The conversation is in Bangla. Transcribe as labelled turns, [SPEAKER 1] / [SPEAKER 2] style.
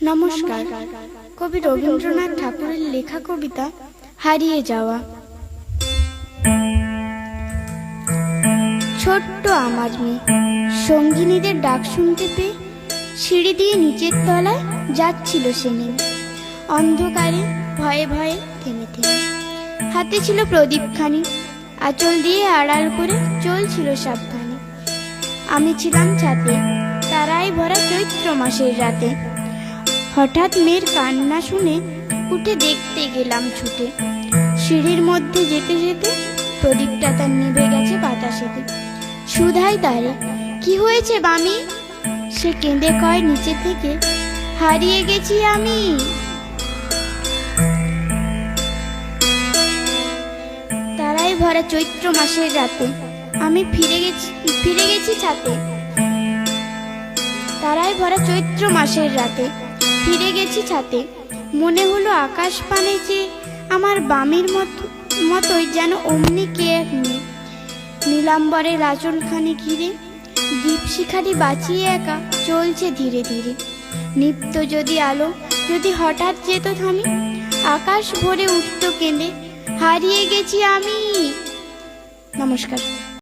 [SPEAKER 1] নমস্কার। কবি রবীন্দ্রনাথ ঠাকুরের লেখা কবিতা, হারিয়ে যাওয়া। ছোট্ট আমার মেয়ে সঙ্গিনীদের ডাক শুনতে পেয়ে সিঁড়ি দিয়ে নিচের তলায় যাচ্ছিল সে নেমে অন্ধকারে ভয়ে ভয়ে থেমে থেমে। হাতে ছিল প্রদীপখানি আঁচল দিয়ে আড়াল করে চলছিল সাবধানে। আমি ছিলাম ছাতে তারাই ভরা চৈত্র মাসের রাতে। হঠাৎ মেয়ের কান্না শুনে উঠে দেখতে গেলাম ছুটে। সিঁড়ির মধ্যে যেতে যেতে প্রদীপটা তার নিভে গেছে বাতাসেতে। সুধাই তারে, কি হয়েছে বামি? সে কেঁদে কয়, নিচে থেকে হারিয়ে গেছি আমি। তারাই ভরা চৈত্র মাসের রাতে, আমি ফিরে গেছি ফিরে গেছি ছাতে। তারাই ভরা চৈত্র মাসের রাতে ফিরে গেছি ছাতে। মনে হলো আকাশ পানে যে আমার বামের মতো মতোই যেন অমনি কে এক মেয়ে। নীলাম্বরের আঁচলখানি ঘিরে দীপশিখারি বাঁচিয়ে একা চলছে ধীরে ধীরে। নিত্য যদি আলো, যদি হঠাৎ যেত থামি আকাশ ভরে উঠত কেঁদে, হারিয়ে গেছি আমি। নমস্কার।